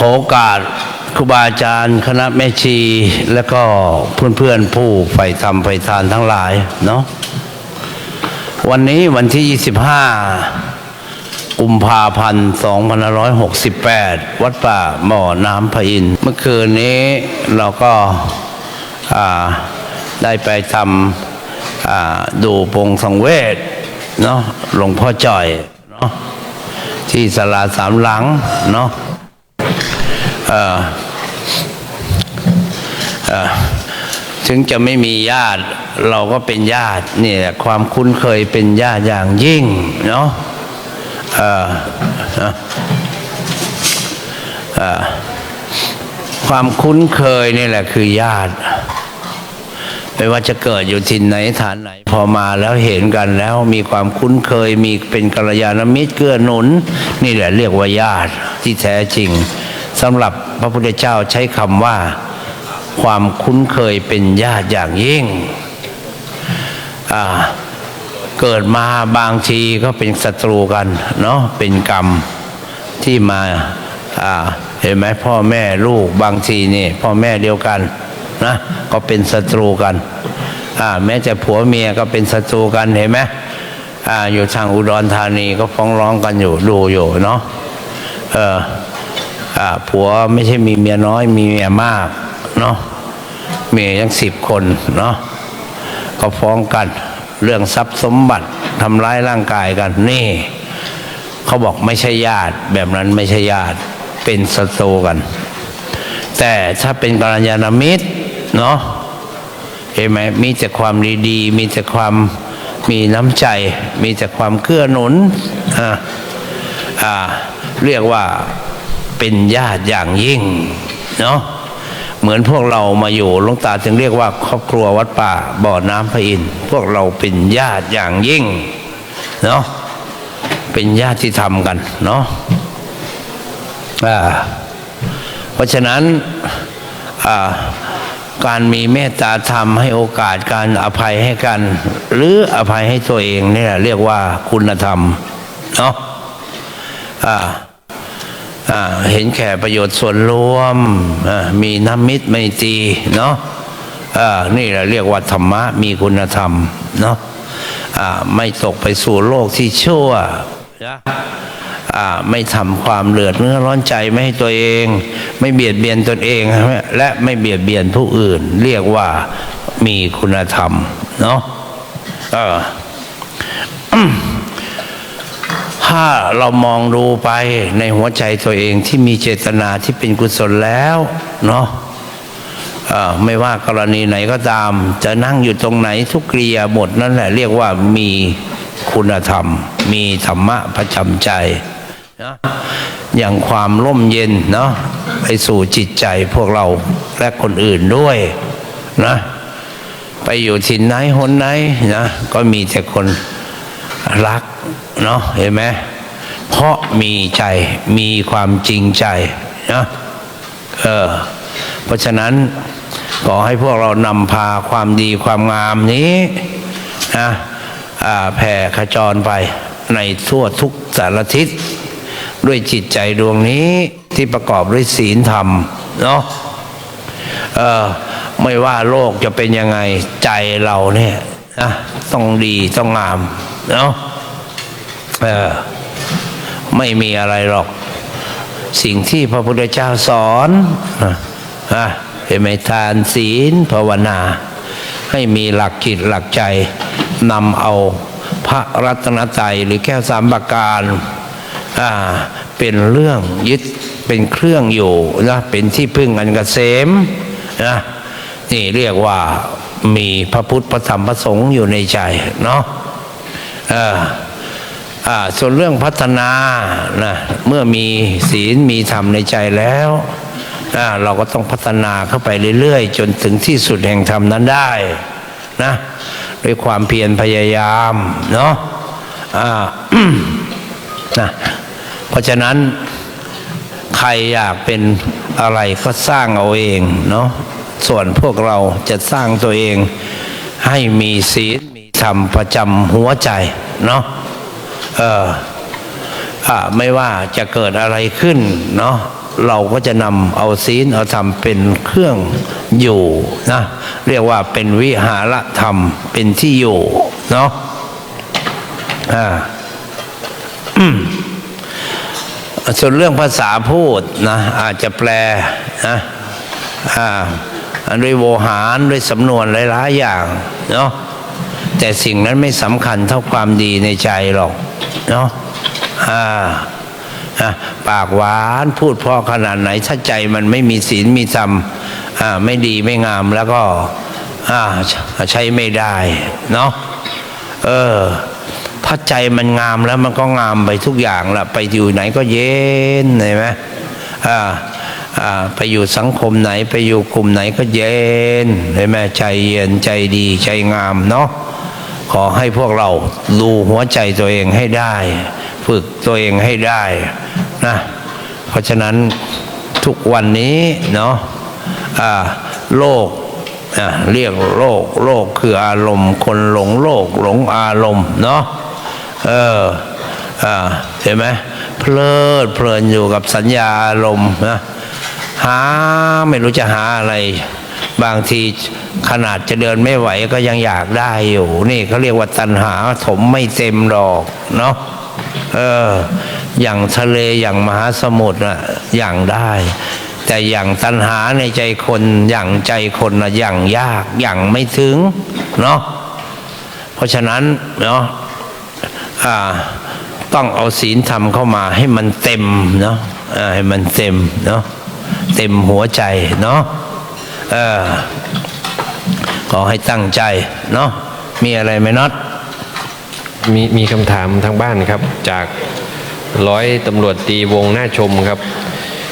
ขอโอกาสครูบาอาจารย์คณะแม่ชี และก็เพื่อนๆผู้ใฝ่ธรรมใฝ่ทานทั้งหลายเนาะวันนี้วันที่ 25 กุมภาพันธ์ 2568 วัดป่าหมอน้ำพะอิน เมื่อคืนนี้เราก็ได้ไปทำดูปงสังเวชเนาะหลวงพ่อจ่อยเนาะที่สลาสามหลังเนาะ ถึงจะไม่มีญาติ เราก็เป็นญาติเนี่แหละความคุ้นเคยเป็นญาติอย่างยิ่งเนาะความคุ้นเคยนี่แหละคือญาติไม่ว่าจะเกิดอยู่ที่ไหนฐานไหน พอมาแล้วเห็นกันแล้วมีความคุ้นเคยมีเป็นกัลยาณมิตรเกื้อหนุน นี่แหละเรียกว่าญาติที่แท้จริง สำหรับพระพุทธเจ้าใช้คำว่า ความคุ้นเคยเป็นญาติอย่างยิ่ง เกิดมาบางทีก็เป็นศัตรูกันเนาะเป็นกรรมที่มาเห็นไหมพ่อแม่ลูกบางทีนี่พ่อแม่เดียวกันนะก็เป็นศัตรูกันแม้จะผัวเมียก็เป็นศัตรูกันเห็นไหมออยู่ทางอุดรธานีก็ฟ้องร้องกันอยู่ดูอยู่เนาะเออ ผัวไม่ใช่มีเมียน้อย มีเมียมากเนาะเมียยังสิบคนเนาะก็ฟ้องกัน เรื่องทรัพย์สมบัติทำร้ายร่างกายกันนี่เขาบอกไม่ใช่ญาติ แบบนั้นไม่ใช่ญาติเป็นศัตรูกัน แต่ถ้าเป็นกัลยาณมิตรเนาะเห็นไหมมีแต่ความดีๆมีแต่ความมีน้ำใจ มีแต่ความเกื้อหนุนอ่าอ่าเรียกว่า เป็นญาติอย่างยิ่งเนาะเหมือนพวกเรามาอยู่หลวงตาจึงเรียกว่า ครอบครัววัดป่าบ่อน้ำพระอินทร์พวกเราเป็นญาติอย่างยิ่งเนาะเป็นญาติที่ทำกันเนาะเพราะฉะนั้นการมีเมตตาธรรมให้โอกาสการอภัยให้กัน หรืออภัยให้ตัวเองเนี่ยเรียกว่าคุณธรรมเนาะอ่า เห็นแก่ประโยชน์ส่วนรวมมีน้ำมิตรไม่ตีเนาะนี่แหละเรียกว่าธรรมะมีคุณธรรมเนาะไม่ตกไปสู่โลกที่ชั่วนะไม่ทำความเลือดเนื้อร้อนใจไม่ให้ตัวเอง ไม่เบียดเบียนตนเอง และไม่เบียดเบียนผู้อื่น เรียกว่ามีคุณธรรมเนาะเออ ถ้าเรามองดูไปในหัวใจตัวเองที่มีเจตนาที่เป็นกุศลแล้วเนาะไม่ว่ากรณีไหนก็ตาม จะนั่งอยู่ตรงไหนทุกกริยาบทนั่นแหละเรียกว่ามีคุณธรรม มีธรรมะประจำใจนะอย่างความร่มเย็นเนาะไปสู่จิตใจพวกเราและคนอื่นด้วยนะไปอยู่ที่ไหนหนไหนนะก็มีแต่คน รักเนาะเห็นไหมเพราะมีใจมีความจริงใจนะเออเพราะฉะนั้นขอให้พวกเรานำพาความดีความงามนี้นะแผ่ขจรไปในทั่วทุกสารทิศด้วยจิตใจดวงนี้ที่ประกอบด้วยศีลธรรมเนาะเออไม่ว่าโลกจะเป็นยังไงใจเราเนี่ยนะต้องดีต้องงาม เนาะไม่มีอะไรหรอก สิ่งที่พระพุทธเจ้าสอนนะเห็นไหมทานศีลภาวนา ให้มีหลักจิตหลักใจนำเอาพระรัตนตรัยหรือแก้วสามประการเป็นเรื่องยึดเป็นเครื่องอยู่นะเป็นที่พึ่งอันกเกษมนะนี่เรียกว่ามีพระพุทธพระธรรมพระสงฆ์อยู่ในใจเนาะ ส่วนเรื่องพัฒนานะเมื่อมีศีลมีธรรมในใจแล้วเราก็ต้องพัฒนาเข้าไปเรื่อยๆ จนถึงที่สุดแห่งธรรมนั้นได้นะด้วยความเพียรพยายามเนาะอ่านะเพราะฉะนั้นใครอยากเป็นอะไรก็สร้างเอาเองเนาะส่วนพวกเราจะสร้างตัวเองให้มีศีล ธรรมประจำหัวใจเนาะเอออไม่ว่าจะเกิดอะไรขึ้นเนาะเราก็จะนำเอาศีลเอาธรรมเป็นเครื่องอยู่นะเรียกว่าเป็นวิหารธรรมเป็นที่อยู่เนาะอ่าส่วนเรื่องภาษาพูดนะอาจจะแปลนะอ่าด้วยโวหารด้วยสำนวนหลายๆอย่างเนาะ แต่สิ่งนั้นไม่สำคัญเท่าความดีในใจหรอกเนาะอ่าปากหวานพูดเพราะขนาดไหน ถ้าใจมันไม่มีศีลมีธรรมอ่าไม่ดีไม่งามแล้วก็อ่าใช้ไม่ได้เนาะเออถ้าใจมันงามแล้วมันก็งามไปทุกอย่างละไปอยู่ไหนก็เย็นเห็นไหมอ่าอ่าไปอยู่สังคมไหนไปอยู่กลุ่มไหนก็เย็นเห็นไหมใจเย็นใจดีใจงามเนาะ อให้พวกเราดูหัวใจตัวเองให้ได้ ฝึกตัวเองให้ได้นะเพราะฉะนั้นทุกวันนี้เนาะอ่าโลกเรียกโลกโลกคืออารมณ์ คนหลงโลกหลงอารมณ์เนาะเออเห็นไหมเพลิดเพลินอยู่กับสัญญาอารมณ์นะหาไม่รู้จะหาอะไร บางทีขนาดจะเดินไม่ไหวก็ยังอยากได้อยู่ นี่เขาเรียกว่าตัณหาถมไม่เต็มดอกเนาะเออ อย่างทะเลอย่างมหาสมุทรอะอย่างได้ แต่อย่างตัณหาในใจคนอย่างใจคนนะอย่างยากอย่างไม่ถึงเนาะเพราะฉะนั้นเนาะอ่าต้องเอาศีลธรรมเข้ามาให้มันเต็มเนาะให้มันเต็มเนาะเต็มหัวใจเนาะ เออขอให้ตั้งใจเนาะมีอะไรไหมน็อตมีมีคำถามทางบ้านครับ จากร้อยตำรวจตีวงหน้าชมครับ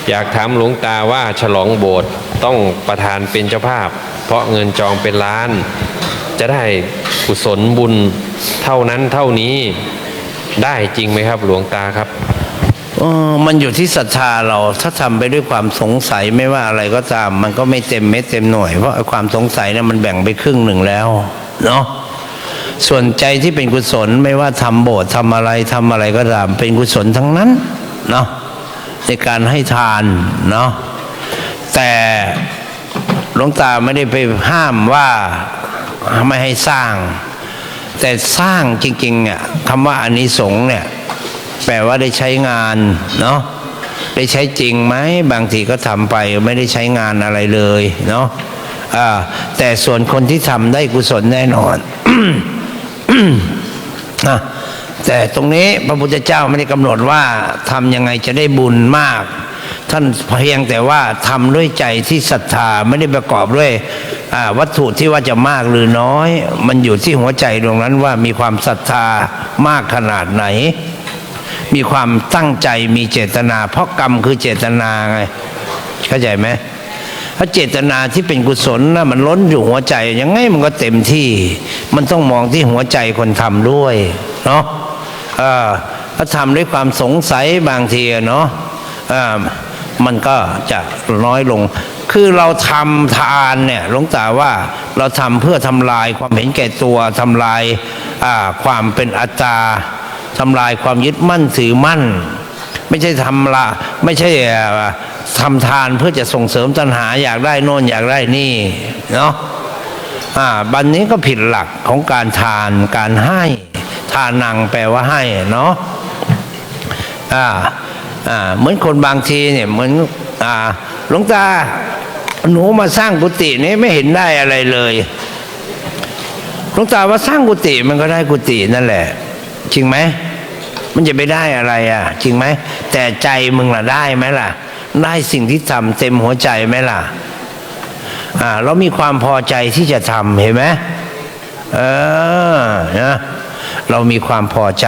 อยากถามหลวงตาว่าฉลองโบสถ์ต้องประธานเป็นเจ้าภาพ เพราะเงินจองเป็นล้าน จะได้กุศลบุญเท่านั้นเท่านี้ได้จริงไหมครับ หลวงตาครับ ออมันอยู่ที่ศรัทธาเรา ถ้าทำไปด้วยความสงสัยไม่ว่าอะไรก็ตาม มันก็ไม่เต็มเม็ดเต็มหน่วย เพราะความสงสัยเนี่ยมันแบ่งไปครึ่งหนึ่งแล้ว เนาะส่วนใจที่เป็นกุศลไม่ว่าทำโบสถ์ทำอะไรทำอะไรก็ตาม เป็นกุศลทั้งนั้นเนาะในการให้ทานเนาะแต่หลวงตาไม่ได้ไปห้ามว่าไม่ให้สร้าง แต่สร้างจริงๆเนี่ยคำว่าอานิสงส์เนี่ย แปลว่าได้ใช้งานเนาะได้ใช้จริงไหมบางทีก็ทำไปไม่ได้ใช้งานอะไรเลยเนาะแต่ส่วนคนที่ทำได้กุศลแน่นอนนะแต่ตรงนี้พระพุทธเจ้าไม่ได้กำหนดว่าทำยังไงจะได้บุญมาก ท่านเพียงแต่ว่าทำด้วยใจที่ศรัทธาไม่ได้ประกอบด้วยวัตถุที่ว่าจะมากหรือน้อย มันอยู่ที่หัวใจดวงนั้นว่ามีความศรัทธามากขนาดไหน มีความตั้งใจมีเจตนา เพราะกรรมคือเจตนาไงเข้าใจไหมถ้าะเจตนาที่เป็นกุศลนะมันล้นอยู่หัวใจยังไงมันก็เต็มที่ มันต้องมองที่หัวใจคนทำด้วยเนาะถ้าทำด้วยความสงสัยบางทีเนาะมันก็จะน้อยลง คือเราทำทานเนี่ยหลวงตาว่าเราทำเพื่อทำลายความเห็นแก่ตัวทำลายความเป็นอัตตา ทำลายความยึดมั่นถือมั่น ไม่ใช่ทำละไม่ใช่ทำทานเพื่อจะส่งเสริมตัณหาอยากได้น่นอยากได้นี่เนาะอ่าบันนี้ก็ผิดหลักของการทานการให้ทานังแปลว่าให้เนาะอ่าอ่าเหมือนคนบางทีเนี่ยเหมือนอ่าหลวงตาหนูมาสร้างกุฏินี้ไม่เห็นได้อะไรเลยหลวงตาว่าสร้างกุฏิมันก็ได้กุฏินั่นแหละ จริงไหมมันจะไปได้อะไรอะ จริงไหมแต่ใจมึงล่ะได้ไหมล่ะ ได้สิ่งที่ทำเต็มหัวใจไหมล่ะ อ่าเรามีความพอใจที่จะทำเห็นไหมเออนะเรามีความพอใจ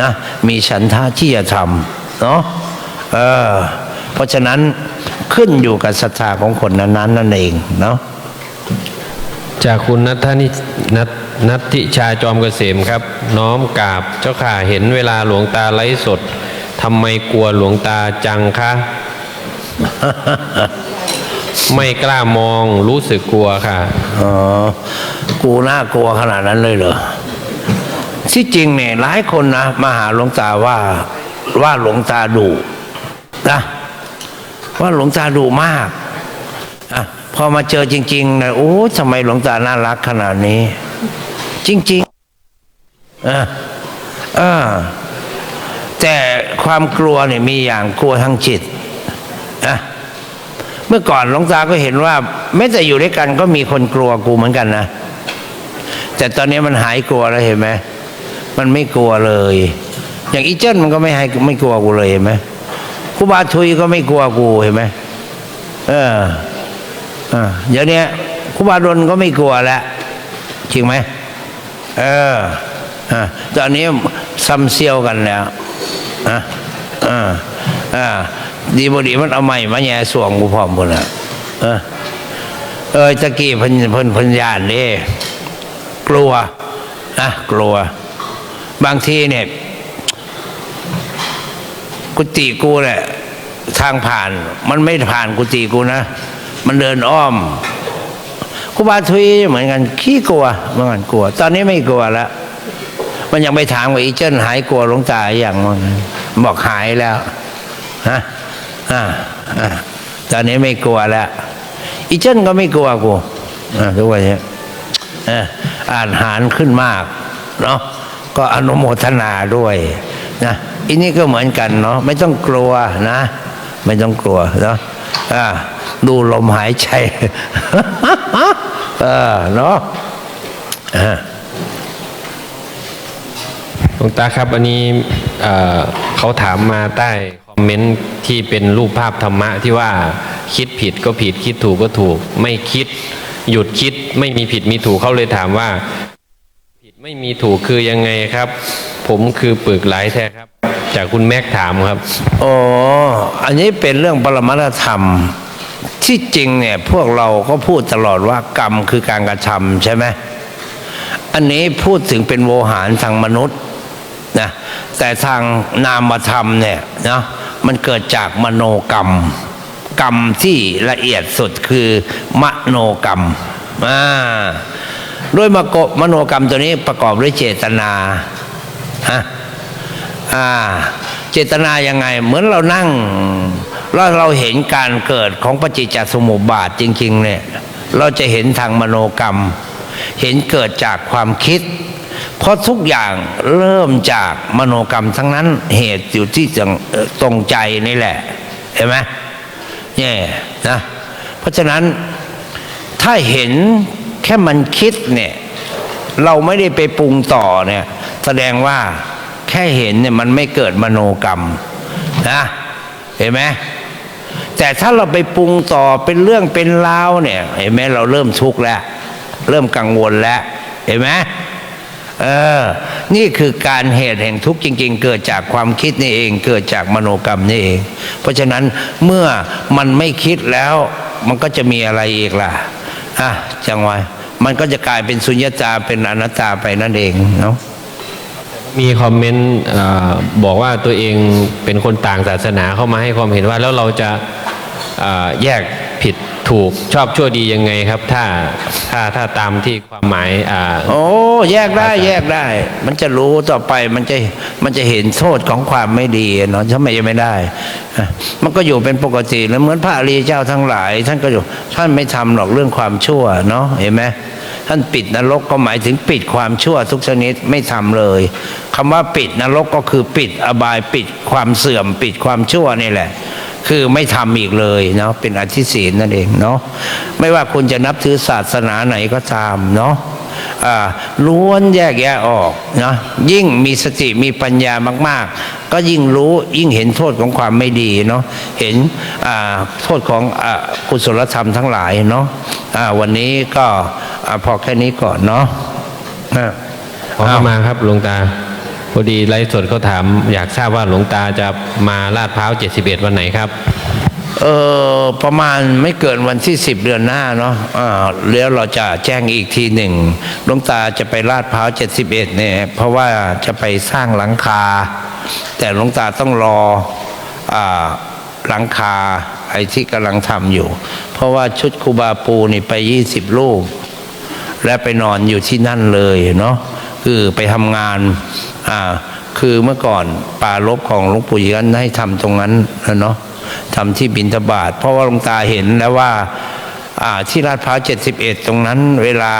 นะมีฉันทะที่จะทำเนาะเออเพราะฉะนั้นขึ้นอยู่กับศรัทธาของคนนั้นๆนั่นเองเนาะ จากคุณนัทนินัทนัทธิชาจอมเกษมครับ น้อมกราบเจ้าข่าเห็นเวลาหลวงตาไลฟ์สดทำไมกลัวหลวงตาจังคะไม่กล้ามองรู้สึกกลัวค่ะอ๋อกูน่ากลัวขนาดนั้นเลยเหรอที่จริงเนี่ยหลายคนนะมาหาหลวงตาว่าว่าหลวงตาดุนะว่าหลวงตาดุมากอะ พอมาเจอจริงๆนะโอ้ทำไมหลวงตาน่ารักขนาดนี้ จริงๆเออเออแต่ความกลัวเนี่ยมีอย่างกลัวทางจิตนะเมื่อก่อนหลวงตาก็เห็นว่าแม้แต่อยู่ด้วยกันก็มีคนกลัวกูเหมือนกันนะแต่ตอนนี้มันหายกลัวแล้วเห็นไหมมันไม่กลัวเลย อย่างอีเจิ้นมันก็ไม่ให้ไม่กลัวกูเลยเห็นไหมครูบาทุยก็ไม่กลัวกูเห็นไหมเออ เดี๋ยวนี้ครูบาดนก็ไม่กลัวแล้วจริงไหมเอออะตอนนี้ซ้ำเซียวกันแล้วอะอ่าอ่าดีบดีมันเอาใหม่มาแย่สวงกูพร้อมคนะเออเออตะกี้เพันเพันเพันยานนี่กลัวนะกลัว บางทีเนี่ย กุฏิกูเนี่ยทางผ่าน มันไม่ผ่านกุฏิกูนะ มันเดินอ้อมครูบาทุยเหมือนกันขี้กลัวเมื่อก่อนกลัว ตอนนี้ไม่กลัวแล้วมันยังไปถามว่าอีเจิ้นหายกลัวหลวงตาอย่างมันบอกหายแล้วฮะอ่าอ่าตอนนี้ไม่กลัวแล้วอีเจิ้นก็ไม่กลัวกูอ่าทุกวันนี้อ่านหารขึ้นมากเนาะก็อนุโมทนาด้วยนะอันนี้ก็เหมือนกันเนาะไม่ต้องกลัวนะ ไม่ต้องกลัวเนาะอ่า ดูลมหายใจเออเนาะอ่าหลวงตาครับ อันนี้เอ่อเขาถามมาใต้คอมเมนต์ที่เป็นรูปภาพธรรมะที่ว่าคิดผิดก็ผิดคิดถูกก็ถูก ไม่คิด หยุดคิดไม่มีผิดมีถูกเขาเลยถามว่า ผิดไม่มีถูกคือยังไงครับ ผมคือปึกหลายแท้ครับ จากคุณแม็กถามครับอ๋ออันนี้เป็นเรื่องปรมัตธรรม ที่จริงเนี่ยพวกเราก็พูดตลอดว่ากรรมคือการกระทำใช่ไหมอันนี้พูดถึงเป็นโวหารทางมนุษย์นะแต่ทางนามธรรมเนี่ยนะมันเกิดจากมโนกรรม กรรมที่ละเอียดสุดคือมโนกรรมอ่าด้วยมโกมโนกรรมตัวนี้ประกอบด้วยเจตนาฮะอ่า เจตนายังไง เหมือนเรานั่ง แล้วเราเห็นการเกิดของปฏิจจสมุปบาทจริง ๆ เนี่ย เราจะเห็นทางมโนกรรม เห็นเกิดจากความคิด เพราะทุกอย่างเริ่มจากมโนกรรมทั้งนั้นเหตุอยู่ที่ตรงเอ่อตรงใจนี่แหละ เห็นไหมเนี่ยนะเพราะฉะนั้นถ้าเห็นแค่มันคิดเนี่ยเราไม่ได้ไปปรุงต่อเนี่ยแสดงว่าแค่เห็นเนี่ยมันไม่เกิดมโนกรรมนะเห็นไหม แต่ถ้าเราไปปรุงต่อเป็นเรื่องเป็นราวเนี่ย เห็นไหมเราเริ่มทุกข์แล้ว เริ่มกังวลแล้ว เห็นไหมเออ นี่คือการเหตุแห่งทุกข์จริง ๆ เกิดจากความคิดนี่เอง เกิดจากมโนกรรมนี่เอง เพราะฉะนั้นเมื่อมันไม่คิดแล้ว มันก็จะมีอะไรอีกล่ะอะจังไวะมันก็จะกลายเป็นสุญญตาเป็นอนัตตาไปนั่นเองเนาะ มีคอมเมนต์เออบอกว่าตัวเองเป็นคนต่างศาสนาเข้ามาให้ความเห็นว่าแล้วเราจะเอ่อแยกผิดถูกชอบชั่วดียังไงครับ ถ้าถ้าถ้าตามที่ความหมายอ่าโอ้แยกได้แยกได้ มันจะรู้ต่อไปมันจะมันจะเห็นโทษของความไม่ดีเนาะทำไมจะไม่ได้อะมันก็อยู่เป็นปกติแล้วเหมือนพระอริยเจ้าทั้งหลาย ท่านก็อยู่ท่านไม่ทำหรอกเรื่องความชั่วเนาะเห็นไหม ท่านปิดนรกก็หมายถึงปิดความชั่วทุกชนิดไม่ทำเลยคำว่าปิดนรกก็คือปิดอบายปิดความเสื่อม ปิดความชั่วนี่แหละ คือไม่ทำอีกเลยเนาะเป็นอธิศีลนั่นเองเนาะไม่ว่าคุณจะนับถือศาสนาไหนก็ตามเนาะล้วนแยกแยะออกนะยิ่งมีสติมีปัญญามาก ๆ ก็ยิ่งรู้ยิ่งเห็นโทษของความไม่ดีเนาะเห็นโทษของอกุศลธรรมทั้งหลายเนาะอ่าวันนี้ก็ อ่าพอแค่นี้ก่อนเนาะอ่าขอเข้ามาครับหลวงตาพอดีไลฟ์สดเขาถามอยากทราบว่าหลวงตาจะมาลาดพร้าว71วันไหนครับ เออประมาณไม่เกินวันที่สิบเดือนหน้าเนาะอ่าแล้วเราจะแจ้งอีกทีหนึ่งหลวงตาจะไปลาดพร้าวเจ็ดสิบเอ็ดเนี่ยเพราะว่าจะไปสร้างหลังคา แต่หลวงตาต้องรออ่าหลังคาไอ้ที่กำลังทำอยู่ เพราะว่าชุดครูบาปูนี่ไปยี่สิบลูก และไปนอนอยู่ที่นั่นเลยเนาะคือไปทำงานอ่าคือเมื่อก่อนป่ารบของหลวงปู่ยือนให้ทำตรงนั้นนะเนาะทำที่บินทบาทเพราะว่าหลวงตาเห็นแล้วว่าอ่าที่ลาดพร้าว71 ตรงนั้น เวลา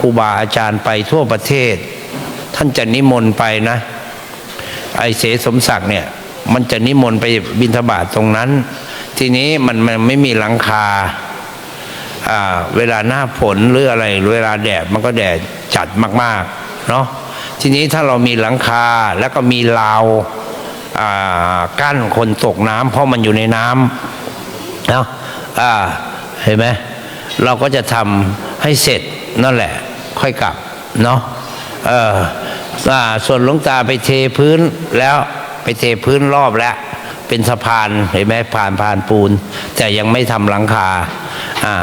ครูบาอาจารย์ไปทั่วประเทศ ท่านจะนิมนต์ไปนะ ไอเสสมศักดิ์เนี่ย มันจะนิมนต์ไปบินทบาทตรงนั้น ทีนี้มันมันไม่มีหลังคา เวลาหน้าฝนหรืออะไรเวลาแดดมันก็แดดจัดมากๆเนาะทีนี้ถ้าเรามีหลังคาแล้วก็มีราวกั้นคนตกน้ำเพราะมันอยู่ในน้ำเนาะเห็นไหมเราก็จะทำให้เสร็จนั่นแหละ ค่อยกลับเนาะเออส่วนหลวงตาไปเทพื้นแล้วไปเทพื้นรอบแล้วเป็นสะพานเห็นไหมผ่านผ่านปูน แต่ยังไม่ทำหลังคาอ่า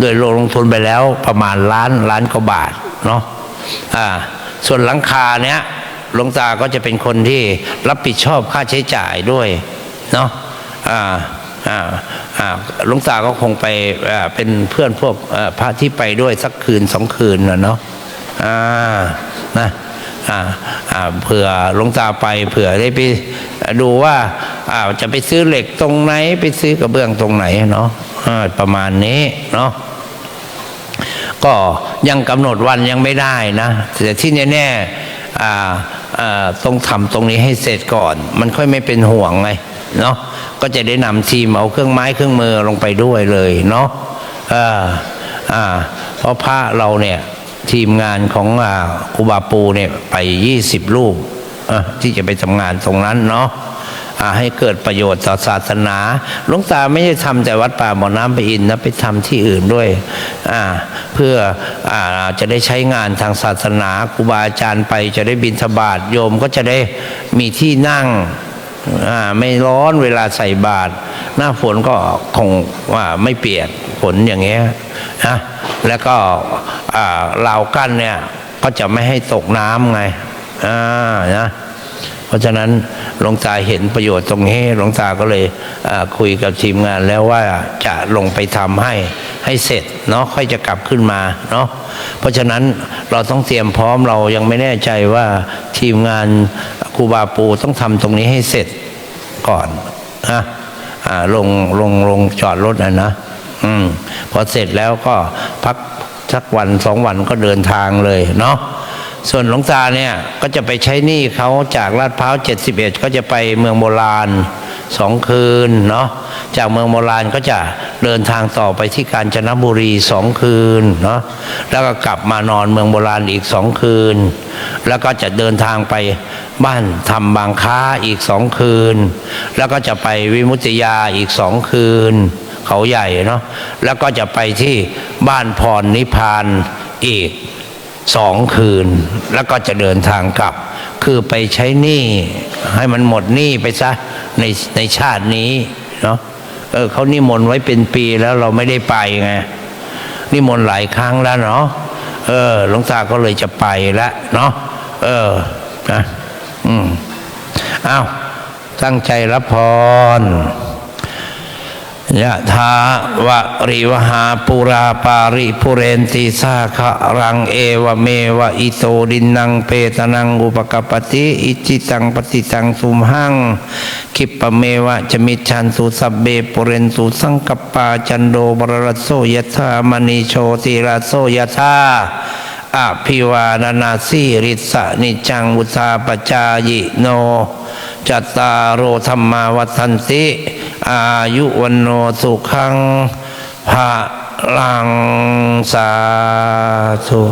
โดยลงทุนไปแล้วประมาณล้านล้านกว่าบาทเนาะอ่าส่วนหลังคาเนี้ยหลวงตาก็จะเป็นคนที่รับผิดชอบค่าใช้จ่ายด้วยเนาะอ่าอ่าอ่าหลวงตาก็คงไปอ่าเป็นเพื่อนพวกพระที่ไปด้วยสักคืนสองคืนนะเนาะอ่านะอ่าอ่าเผื่อลงตาไปเผื่อได้ไปดูว่าาจะไปซื้อเหล็กตรงไหน ไปซื้อกระเบื้องตรงไหนเนาะประมาณนี้เนาะ ก็ยังกำหนดวันยังไม่ได้นะแต่ที่แน่ๆอ่ต้องทำตรงนี้ให้เสร็จก่อน มันค่อยไม่เป็นห่วงไงเนาะก็จะได้นำทีมเอาเครื่องไม้เครื่องมือลงไปด้วยเลยเนาะเพราะพระเราเนี่ยทีมงานของอ่าครูบาปูเนี่ยไปยี่สิบรูปที่จะไปทำงานตรงนั้นเนาะ ให้เกิดประโยชน์ต่อศาสนาหลวงตาไม่ได้ทำแต่วัดป่าบ่อน้ำไปอินนะไปทำที่อื่นด้วยเพื่ออจะได้ใช้งานทางศาสนาครูบาอาจารย์ไปจะได้บิณฑบาตโยมก็จะได้มีที่นั่งไม่ร้อนเวลาใส่บาตรหน้าฝนก็คงว่าไม่เปียกฝนอย่างเงี้ยนะแล้วก็ราวกั้นเนี่ยก็จะไม่ให้ตกน้ำไงอ่านะ เพราะฉะนั้นหลวงตาเห็นประโยชน์ตรงนี้หลวงตาก็เลยคุยกับทีมงานแล้วว่าจะลงไปทำให้ให้เสร็จเนาะค่อยจะกลับขึ้นมาเนาะเพราะฉะนั้นเราต้องเตรียมพร้อมเรายังไม่แน่ใจว่าทีมงานครูบาปูต้องทำตรงนี้ให้เสร็จก่อนนะลงลงลงจอดรถนะนะอืมพอเสร็จแล้วก็พักสักวันสองวันก็เดินทางเลยเนาะ ส่วนหลวงตาเนี่ยก็จะไปใช้หนี้เขาจากลาดพร้าว71 ก็จะไปเมืองโบราณสองคืนเนาะจากเมืองโบราณก็จะเดินทางต่อไปที่กาญจนบุรีสองคืนเนาะแล้วก็กลับมานอนเมืองโบราณอีกสองคืน แล้วก็จะเดินทางไปบ้านทำบางค้าอีกสองคืน แล้วก็จะไปวิมุตติยาอีกสองคืน เขาใหญ่เนาะแล้วก็จะไปที่บ้านพรนิพานอีก สองคืน แล้วก็จะเดินทางกลับ คือไปใช้หนี้ให้มันหมดหนี้ไปซะในในชาตินี้เนาะเออเขานิมนต์ไว้เป็นปีแล้วเราไม่ได้ไปไงนิมนต์หลายครั้งแล้วเนาะเออหลวงตาก็เลยจะไปแล้วเนาะเออนะอืมอ้าวตั้งใจรับพร ยะถาวะริวหาปุราปาริปุเรนติสาคะรังเอวเมวะอิโตดินนังเปตนังอุปกปปติอิจิตังปฏิตังสุมหังคิปะเมวะจมิชันสุสัพเบปุเรนสุสังกปาจันโดบรรโสยถามณีโชติราโสยถาอภิวานานาสีริสะนิจังอุทาปจายโนจัตตารโธรรมาวัฏันติ อายุวันโนสุขังพระลังสาธุ